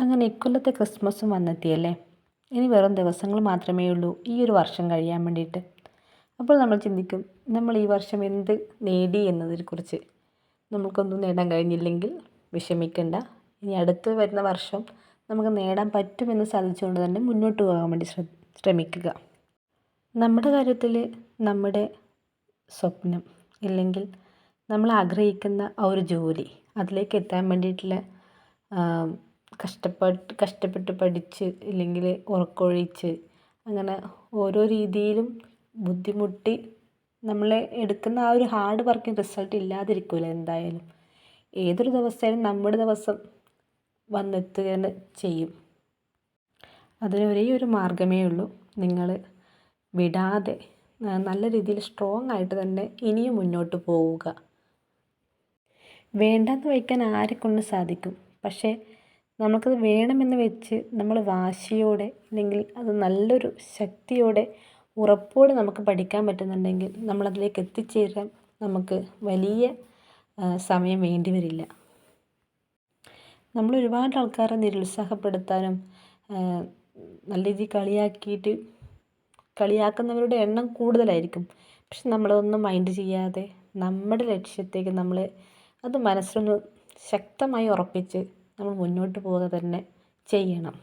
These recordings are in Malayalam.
അങ്ങനെ ഇക്കൊല്ലത്തെ ക്രിസ്മസും വന്നെത്തിയല്ലേ? ഇനി വെറും ദിവസങ്ങൾ മാത്രമേ ഉള്ളൂ ഈ ഒരു വർഷം കഴിയാൻ വേണ്ടിയിട്ട്. അപ്പോൾ നമ്മൾ ചിന്തിക്കും നമ്മൾ ഈ വർഷം എന്ത് നേടി എന്നതിനെക്കുറിച്ച്. നമുക്കൊന്നും നേടാൻ കഴിഞ്ഞില്ലെങ്കിൽ വിഷമിക്കേണ്ട. ഇനി അടുത്ത് വരുന്ന വർഷം നമുക്ക് നേടാൻ പറ്റുമെന്ന് സാധിച്ചുകൊണ്ട് തന്നെ മുന്നോട്ട് പോകാൻ വേണ്ടി ശ്രമിക്കുക. നമ്മുടെ കാര്യത്തിൽ നമ്മുടെ സ്വപ്നം ഇല്ലെങ്കിൽ നമ്മൾ ആഗ്രഹിക്കുന്ന ആ ഒരു ജോലി അതിലേക്ക് എത്താൻ വേണ്ടിയിട്ടുള്ള കഷ്ടപ്പെട്ട് കഷ്ടപ്പെട്ട് പഠിച്ച് ഇല്ലെങ്കിൽ ഉറക്കമൊഴിച്ച് അങ്ങനെ ഓരോ രീതിയിലും ബുദ്ധിമുട്ടി നമ്മൾ എടുക്കുന്ന ആ ഒരു ഹാർഡ് വർക്കിന് റിസൾട്ട് ഇല്ലാതിരിക്കില്ല എന്തായാലും. ഏതൊരു ദിവസമായാലും നമ്മുടെ ദിവസം വന്നെത്തുക തന്നെ ചെയ്യും. അതിന് ഒരേ ഒരു മാർഗമേ ഉള്ളൂ. നിങ്ങൾ വിടാതെ നല്ല രീതിയിൽ സ്ട്രോങ് ആയിട്ട് തന്നെ ഇനിയും മുന്നോട്ട് പോവുക. വേണ്ടെന്ന് വയ്ക്കാൻ ആരെക്കൊണ്ട് സാധിക്കും. പക്ഷേ നമുക്കത് വേണമെന്ന് വെച്ച് നമ്മൾ വാശിയോടെ അല്ലെങ്കിൽ അത് നല്ലൊരു ശക്തിയോടെ ഉറപ്പോടെ നമുക്ക് പഠിക്കാൻ പറ്റുന്നുണ്ടെങ്കിൽ നമ്മളതിലേക്ക് എത്തിച്ചേരാൻ നമുക്ക് വലിയ സമയം വേണ്ടി വരില്ല. നമ്മൾ ഒരുപാട് ആൾക്കാരെ നിരുത്സാഹപ്പെടുത്താനും നല്ല രീതിയിൽ കളിയാക്കിയിട്ട് കളിയാക്കുന്നവരുടെ എണ്ണം കൂടുതലായിരിക്കും. പക്ഷെ നമ്മളതൊന്നും മൈൻഡ് ചെയ്യാതെ നമ്മുടെ ലക്ഷ്യത്തേക്ക് നമ്മൾ അത് മനസ്സിലൊന്ന് ശക്തമായി ഉറപ്പിച്ച് നമ്മൾ മുന്നോട്ട് പോവുക തന്നെ ചെയ്യണം.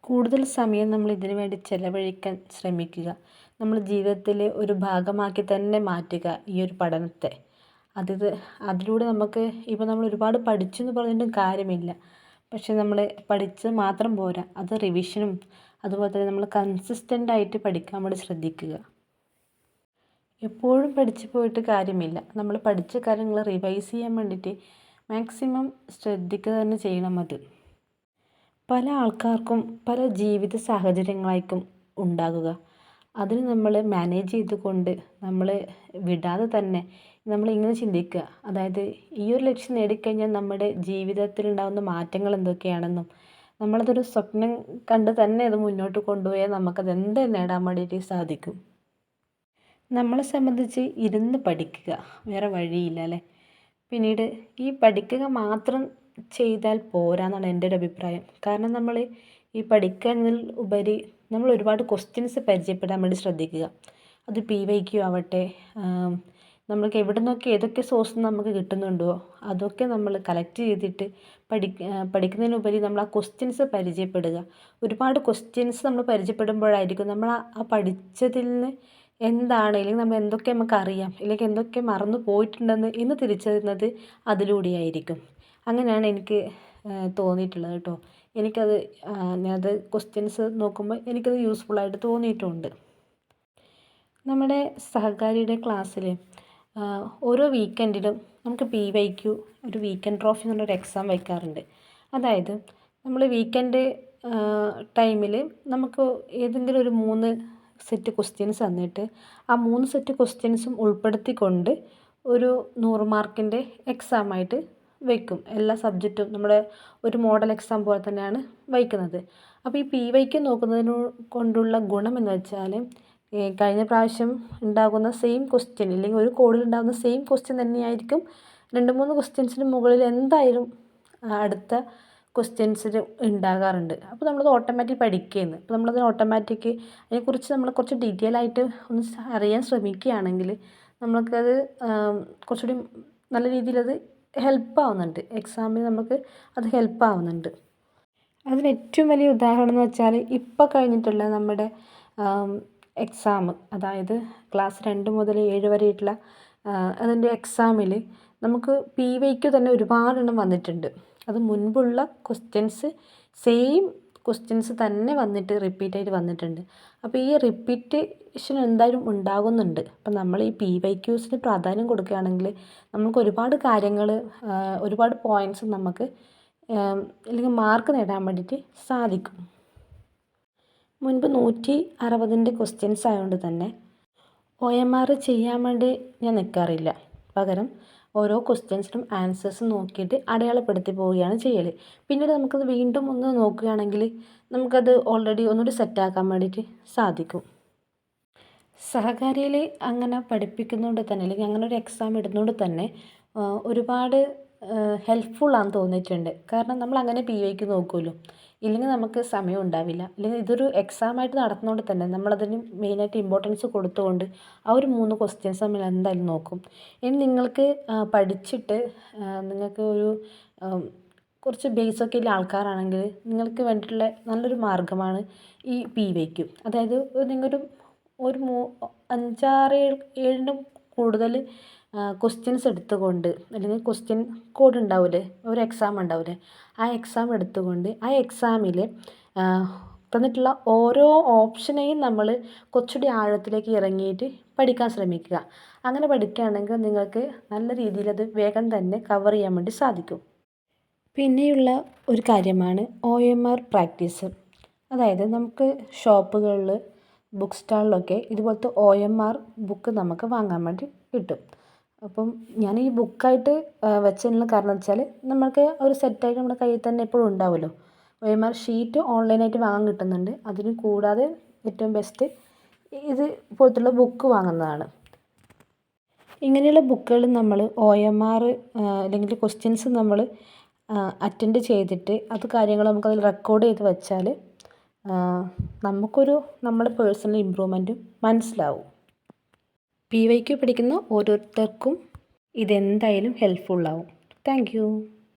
കൂടുതൽ സമയം നമ്മൾ ഇതിനു വേണ്ടി ചെലവഴിക്കാൻ ശ്രമിക്കുക. നമ്മൾ ജീവിതത്തിലെ ഒരു ഭാഗമാക്കി തന്നെ മാറ്റുക ഈ ഒരു പഠനത്തെ. അത് അതിലൂടെ നമുക്ക് ഇപ്പോൾ നമ്മൾ ഒരുപാട് പഠിച്ചു എന്ന് പറഞ്ഞിട്ടും കാര്യമില്ല. പക്ഷെ നമ്മൾ പഠിച്ചത് മാത്രം പോരാ. അത് റിവിഷനും അതുപോലെ തന്നെ നമ്മൾ കൺസിസ്റ്റന്റ് ആയിട്ട് പഠിക്കാൻ വേണ്ടി ശ്രദ്ധിക്കുക. എപ്പോഴും പഠിച്ചു പോയിട്ട് കാര്യമില്ല. നമ്മൾ പഠിച്ച കാര്യങ്ങൾ റിവൈസ് ചെയ്യാൻ വേണ്ടിയിട്ട് മാക്സിമം ശ്രദ്ധിക്കുക തന്നെ ചെയ്യണം അത്. പല ആൾക്കാർക്കും പല ജീവിത സാഹചര്യങ്ങളായിരിക്കും ഉണ്ടാകുക. അതിന് നമ്മൾ മാനേജ് ചെയ്തുകൊണ്ട് നമ്മൾ വിടാതെ തന്നെ നമ്മൾ ഇങ്ങനെ ചിന്തിക്കുക. അതായത് ഈ ഒരു ലക്ഷ്യം നേടിക്കഴിഞ്ഞാൽ നമ്മുടെ ജീവിതത്തിൽ ഉണ്ടാകുന്ന മാറ്റങ്ങൾ എന്തൊക്കെയാണെന്നും നമ്മളതൊരു സ്വപ്നം കണ്ട് തന്നെ അത് മുന്നോട്ട് കൊണ്ടുപോയാൽ നമുക്കത് എന്ത് നേടാൻ വേണ്ടിയിട്ട് സാധിക്കും. നമ്മളെ സംബന്ധിച്ച് ഇരുന്ന് പഠിക്കുക. വേറെ വഴിയില്ല അല്ലേ? പിന്നീട് ഈ പഠിക്കുക മാത്രം ചെയ്താൽ പോരാന്നാണ് എന്റെ ഒരു അഭിപ്രായം. കാരണം നമ്മൾ ഈ പഠിക്കുന്നതിൽ ഉപരി നമ്മൾ ഒരുപാട് ക്വസ്റ്റ്യൻസ് പരിചയപ്പെടാൻ വേണ്ടി ശ്രദ്ധിക്കുക. അത് പി വൈ ക്യു ആവട്ടെ നമ്മൾക്ക് എവിടെ നിന്നൊക്കെ ഏതൊക്കെ സോഴ്സ് നമുക്ക് കിട്ടുന്നുണ്ടോ അതൊക്കെ നമ്മൾ കളക്ട് ചെയ്തിട്ട് പഠി പഠിക്കുന്നതിനുപരി നമ്മൾ ആ ക്വസ്റ്റ്യൻസ് പരിചയപ്പെടുക. ഒരുപാട് ക്വസ്റ്റ്യൻസ് നമ്മൾ പരിചയപ്പെടുമ്പോഴായിരിക്കും നമ്മൾ ആ പഠിച്ചതിൽ നിന്ന് എന്താണ്? അല്ലെങ്കിൽ നമ്മൾ എന്തൊക്കെ നമുക്ക് അറിയാം? അല്ലെങ്കിൽ എന്തൊക്കെ മറന്നു പോയിട്ടുണ്ടെന്ന് എന്ന് തിരിച്ചറിയുന്നത് അതിലൂടെയായിരിക്കും. അങ്ങനെയാണ് എനിക്ക് തോന്നിയിട്ടുള്ളത് കേട്ടോ. എനിക്കത് ഞാനത് ക്വസ്റ്റ്യൻസ് നോക്കുമ്പോൾ എനിക്കത് യൂസ്ഫുള്ളായിട്ട് തോന്നിയിട്ടുമുണ്ട് നമ്മുടെ സഹകാരിയുടെ ക്ലാസ്സിൽ ഓരോ വീക്കെൻഡിലും നമുക്ക് പി വൈ ക്യു ഒരു വീക്കെൻഡ് ട്രോഫി എന്നുള്ളൊരു എക്സാം വയ്ക്കാറുണ്ട് അതായത് നമ്മൾ വീക്കെൻഡ് ടൈമിൽ നമുക്ക് ഏതെങ്കിലും ഒരു മൂന്ന് സെറ്റ് ക്വസ്റ്റ്യൻസ് തന്നിട്ട് ആ മൂന്ന് സെറ്റ് ക്വസ്റ്റ്യൻസും ഉൾപ്പെടുത്തിക്കൊണ്ട് ഒരു നൂറ് മാർക്കിന്റെ എക്സാമായിട്ട് വയ്ക്കും എല്ലാ സബ്ജക്റ്റും നമ്മുടെ ഒരു മോഡൽ എക്സാം പോലെ തന്നെയാണ് വയ്ക്കുന്നത്. അപ്പോൾ ഈ പി വൈക്ക് നോക്കുന്നതിന് കൊണ്ടുള്ള ഗുണം എന്ന് വെച്ചാൽ കഴിഞ്ഞ പ്രാവശ്യം ഉണ്ടാകുന്ന സെയിം ക്വസ്റ്റ്യൻ അല്ലെങ്കിൽ ഒരു കോഡിൽ ഉണ്ടാകുന്ന സെയിം ക്വസ്റ്റ്യൻ തന്നെയായിരിക്കും. രണ്ട് മൂന്ന് ക്വസ്റ്റ്യൻസിന് മുകളിൽ എന്തായാലും അടുത്ത ക്വസ്റ്റ്യൻസിൽ ഉണ്ടാകാറുണ്ട് അപ്പോൾ നമ്മളത് ഓട്ടോമാറ്റിക് പഠിക്കുകയെന്ന് അപ്പോൾ നമ്മളത് ഓട്ടോമാറ്റിക് അതിനെക്കുറിച്ച് നമ്മൾ കുറച്ച് ഡീറ്റെയിൽ ആയിട്ട് ഒന്ന് അറിയാൻ ശ്രമിക്കുകയാണെങ്കിൽ നമ്മൾക്കത് കുറച്ചുകൂടി നല്ല രീതിയിലത് ഹെൽപ്പ് ആവുന്നുണ്ട്. എക്സാമിന് നമുക്ക് അത് ഹെൽപ്പ് ആവുന്നുണ്ട്. അതിന് ഏറ്റവും വലിയ ഉദാഹരണം എന്ന് വെച്ചാൽ ഇപ്പോൾ കഴിഞ്ഞിട്ടുള്ള നമ്മുടെ എക്സാം അതായത് ക്ലാസ് രണ്ട് മുതൽ ഏഴ് ഇട്ടുള്ള അതിന്റെ എക്സാമിൽ നമുക്ക് പി വൈക്ക് തന്നെ ഒരുപാടെണ്ണം വന്നിട്ടുണ്ട്. അത് മുൻപുള്ള ക്വസ്റ്റ്യൻസ് സെയിം ക്വസ്റ്റ്യൻസ് തന്നെ വന്നിട്ട് റിപ്പീറ്റ് ആയിട്ട് വന്നിട്ടുണ്ട്. അപ്പോൾ ഈ റിപ്പീറ്റേഷൻ എന്തായാലും ഉണ്ടാകുന്നുണ്ട്. അപ്പം നമ്മൾ ഈ പി വൈ ക്യൂസിന് പ്രാധാന്യം കൊടുക്കുകയാണെങ്കിൽ നമുക്ക് ഒരുപാട് കാര്യങ്ങൾ ഒരുപാട് പോയിന്റ്സ് നമുക്ക് അല്ലെങ്കിൽ മാർക്ക് നേടാൻ വേണ്ടിയിട്ട് സാധിക്കും. മുൻപ് നൂറ്റി അറുപതിന്റെ ക്വസ്റ്റ്യൻസ് ആയതുകൊണ്ട് തന്നെ ഒ എം ആർ ചെയ്യാൻ വേണ്ടി ഞാൻ നിൽക്കാറില്ല പകരം ഓരോ ക്വസ്റ്റ്യൻസിനും ആൻസേഴ്സ് നോക്കിയിട്ട് അടയാളപ്പെടുത്തി പോവുകയാണ് ചെയ്യൽ പിന്നീട് നമുക്കത് വീണ്ടും ഒന്ന് നോക്കുകയാണെങ്കിൽ നമുക്കത് ഓൾറെഡി ഒന്നുകൂടി സെറ്റാക്കാൻ വേണ്ടിയിട്ട് സാധിക്കും. സഹകാരിയിൽ അങ്ങനെ പഠിപ്പിക്കുന്നതുകൊണ്ട് തന്നെ അല്ലെങ്കിൽ അങ്ങനെ ഒരു എക്സാം ഇടുന്നതുകൊണ്ട് തന്നെ ഒരുപാട് ഹെൽപ്ഫുള്ളാന്ന് തോന്നിയിട്ടുണ്ട്. കാരണം നമ്മൾ അങ്ങനെ പി വൈക്ക് നോക്കുമല്ലോ ഇല്ലെങ്കിൽ നമുക്ക് സമയം ഉണ്ടാവില്ല. ഇല്ലെങ്കിൽ ഇതൊരു എക്സാമായിട്ട് നടത്തുന്നതുകൊണ്ട് തന്നെ നമ്മളതിന് മെയിനായിട്ട് ഇമ്പോർട്ടൻസ് കൊടുത്തുകൊണ്ട് ആ ഒരു മൂന്ന് ക്വസ്റ്റ്യൻസ് നമ്മൾ എന്തായാലും നോക്കും. ഇനി നിങ്ങൾക്ക് പഠിച്ചിട്ട് നിങ്ങൾക്ക് ഒരു കുറച്ച് ബേസൊക്കെ ഉള്ള ആൾക്കാരാണെങ്കിൽ നിങ്ങൾക്ക് വേണ്ടിയിട്ടുള്ള നല്ലൊരു മാർഗമാണ് ഈ പി വൈക്ക് അതായത് നിങ്ങളൊരു ഒരു മൂ അഞ്ചാറ് ഏഴിനും കൂടുതൽ ക്വസ്റ്റ്യൻസ് എടുത്തുകൊണ്ട് അല്ലെങ്കിൽ ക്വസ്റ്റ്യൻ കോഡ് ഉണ്ടാവില്ലേ ഒരു എക്സാം ഉണ്ടാവില്ലേ ആ എക്സാം എടുത്തുകൊണ്ട് ആ എക്സാമിൽ തന്നിട്ടുള്ള ഓരോ ഓപ്ഷനെയും നമ്മൾ കുറച്ചുകൂടി ആഴത്തിലേക്ക് ഇറങ്ങിയിട്ട് പഠിക്കാൻ ശ്രമിക്കുക. അങ്ങനെ പഠിക്കുകയാണെങ്കിൽ നിങ്ങൾക്ക് നല്ല രീതിയിൽ അത് വേഗം തന്നെ കവർ ചെയ്യാൻ വേണ്ടി സാധിക്കും. പിന്നെയുള്ള ഒരു കാര്യമാണ് ഒ എം ആർ പ്രാക്ടീസ് അതായത് നമുക്ക് ഷോപ്പുകളിൽ ബുക്ക് സ്റ്റാളിലൊക്കെ ഇതുപോലത്തെ ഒ എം ആർ ബുക്ക് നമുക്ക് വാങ്ങാൻ വേണ്ടി കിട്ടും. അപ്പം ഞാൻ ഈ ബുക്കായിട്ട് വെച്ചതിനുള്ള കാരണം വെച്ചാൽ നമുക്ക് ഒരു സെറ്റായിട്ട് നമ്മുടെ കയ്യിൽ തന്നെ എപ്പോഴും ഉണ്ടാവുമല്ലോ. ഒ ഷീറ്റ് ഓൺലൈനായിട്ട് വാങ്ങാൻ കിട്ടുന്നുണ്ട്. അതിന് കൂടാതെ ഏറ്റവും ബെസ്റ്റ് ഇത് പോലത്തുള്ള ബുക്ക് വാങ്ങുന്നതാണ്. ഇങ്ങനെയുള്ള ബുക്കുകൾ നമ്മൾ ഒ എം ആർ അല്ലെങ്കിൽ ക്വസ്റ്റ്യൻസ് നമ്മൾ അറ്റൻഡ് ചെയ്തിട്ട് അത് കാര്യങ്ങൾ നമുക്കതിൽ റെക്കോർഡ് ചെയ്ത് വെച്ചാൽ നമുക്കൊരു നമ്മുടെ പേഴ്സണൽ ഇമ്പ്രൂവ്മെന്റും മനസ്സിലാവും. പി വൈക്ക് പഠിക്കുന്ന ഓരോരുത്തർക്കും ഇതെന്തായാലും ഹെൽപ്ഫുള്ളാവും താങ്ക്